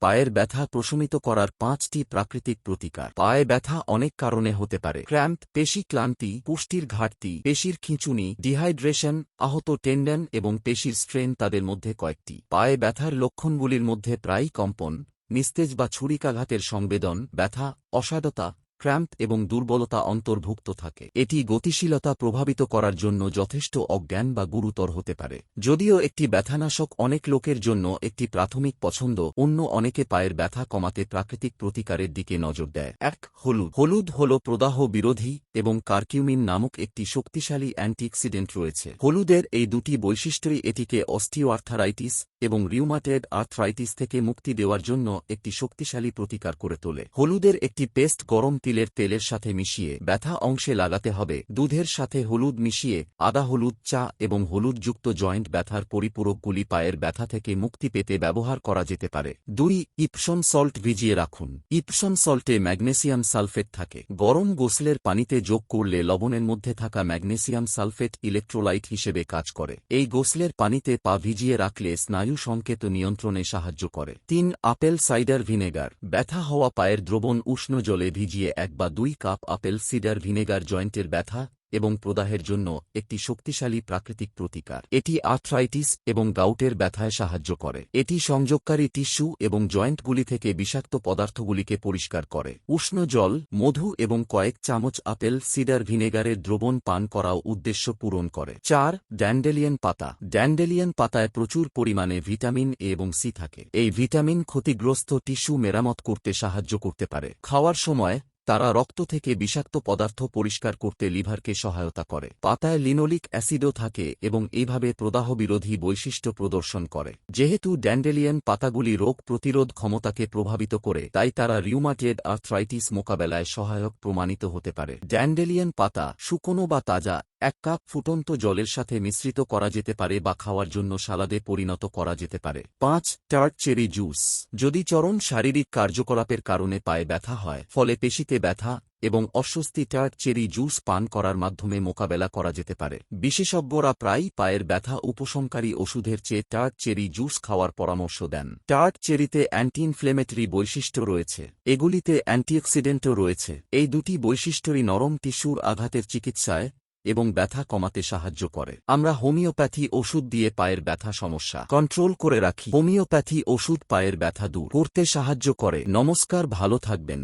পায়ের ব্যথা প্রশমিত করার পাঁচটি প্রাকৃতিক প্রতিকার। পায়ে ব্যথা অনেক কারণে হতে পারে। ক্র্যাম্প, পেশি ক্লান্তি পুষ্টির ঘাটতি, পেশির খিঁচুনি, ডিহাইড্রেশন, আহত টেন্ডেন এবং পেশির স্ট্রেন তাদের মধ্যে কয়েকটি। পায়ে ব্যথার লক্ষণগুলির মধ্যে প্রায়ই কম্পন, নিস্তেজ বা ছুরিকাঘাতের সংবেদন, ব্যথা, অসাধতা ক্র্যাম্প এবং দুর্বলতা অন্তর্ভুক্ত থাকে। এটি গতিশীলতা প্রভাবিত করার জন্য যথেষ্ট অজ্ঞান বা গুরুতর হতে পারে। যদিও একটি ব্যথানাশক অনেক লোকের জন্য একটি প্রাথমিক পছন্দ, অন্য অনেকে পায়ের ব্যথা কমাতে প্রাকৃতিক প্রতিকারের দিকে নজর দেয়। এক, হলুদ। হলুদ হল প্রদাহ বিরোধী এবং কার্কিউমিন নামক একটি শক্তিশালী অ্যান্টিঅক্সিডেন্ট রয়েছে। হলুদের এই দুটি বৈশিষ্ট্যই এটিকে অস্টিওআর্থারাইটিস এবং রিউমাটেড আর্থ্রাইটিস থেকে মুক্তি দেওয়ার জন্য একটি শক্তিশালী প্রতিকার করে তোলে। হলুদের একটি পেস্ট গরম তিলের তেলের সাথে মিশিয়ে ব্যথা অংশে লাগাতে হবে। দুধের সাথে হলুদ মিশিয়ে আদা হলুদ চা এবং হলুদযুক্ত জয়েন্ট ব্যথার পরিপূরকগুলি পায়ের ব্যথা থেকে মুক্তি পেতে ব্যবহার করা যেতে পারে। দুই, ইপসন সল্ট ভিজিয়ে রাখুন। ইপসন সল্টে ম্যাগনেসিয়াম সালফেট থাকে। গরম গোসলের পানিতে যোগ করলে লবণের মধ্যে থাকা ম্যাগনেসিয়াম সালফেট ইলেকট্রোলাইট হিসেবে কাজ করে। এই গোসলের পানিতে পা ভিজিয়ে রাখলে স্নায়ু সংকেত নিয়ন্ত্রণে সাহায্য করে। তিন, আপেল সাইডার ভিনেগার। ব্যথা হওয়া পায়ের দ্রবণ উষ্ণ জলে ভিজিয়ে এক বা দুই কাপ আপেল সিডার ভিনেগার জয়েন্টের ব্যথা এবং প্রদাহের জন্য একটি শক্তিশালী প্রাকৃতিক প্রতিকার। এটি আর্থ্রাইটিস এবং গাউটের ব্যথায় সাহায্য করে। এটি সংযোগকারী টিস্যু এবং জয়েন্টগুলি থেকে বিষাক্ত পদার্থগুলিকে পরিষ্কার করে। উষ্ণ জল, মধু এবং কয়েক চামচ আপেল, সিডার ভিনেগারের দ্রবণ পান করাও উদ্দেশ্য পূরণ করে। চার, ড্যান্ডেলিয়ান পাতা। ড্যান্ডেলিয়ান পাতায় প্রচুর পরিমাণে ভিটামিন এ এবং সি থাকে। এই ভিটামিন ক্ষতিগ্রস্ত টিস্যু মেরামত করতে সাহায্য করতে পারে। খাওয়ার সময় তারা রক্ত থেকে বিষাক্ত পদার্থ পরিষ্কার করতে লিভারকে সহায়তা করে। পাতায় লিনোলিক অ্যাসিডও থাকে এবং এইভাবে প্রদাহবিরোধী বৈশিষ্ট্য প্রদর্শন করে। যেহেতু ড্যান্ডেলিয়ান পাতাগুলি রোগ প্রতিরোধ ক্ষমতাকে প্রভাবিত করে, তাই তারা রিউমাটেড আর্থ্রাইটিস মোকাবেলায় সহায়ক প্রমাণিত হতে পারে। ড্যান্ডেলিয়ান পাতা শুকনো বা তাজা এক কাপ ফুটন্ত জলের সাথে মিশ্রিত করা যেতে পারে বা খাওয়ার জন্য সালাদে পরিণত করা যেতে পারে। পাঁচ, টার্ট চেরি জুস। যদি চরম শারীরিক কার্যকলাপের কারণে পায়ে ব্যথা হয়, ফলে পেশিতে ব্যথা এবং অস্বস্তি টার্ট চেরি জুস পান করার মাধ্যমে মোকাবেলা করা যেতে পারে। বিশেষজ্ঞরা প্রায়ই পায়ের ব্যথা উপশমকারী ওষুধের চেয়ে টার্ট চেরি জুস খাওয়ার পরামর্শ দেন। টার্ট চেরিতে অ্যান্টি ইনফ্লেমেটরি বৈশিষ্ট্য রয়েছে। এগুলিতে অ্যান্টিঅক্সিডেন্টও রয়েছে। এই দুটি বৈশিষ্ট্যই নরম টিস্যুর আঘাতের চিকিৎসায় এবং ব্যথা কমাতে সাহায্য করে। আমরা হোমিওপ্যাথি ওষুধ দিয়ে পায়ের ব্যথা সমস্যা কন্ট্রোল করে রাখি। হোমিওপ্যাথি ওষুধ পায়ের ব্যথা দূর করতে সাহায্য করে। নমস্কার, ভালো থাকবেন।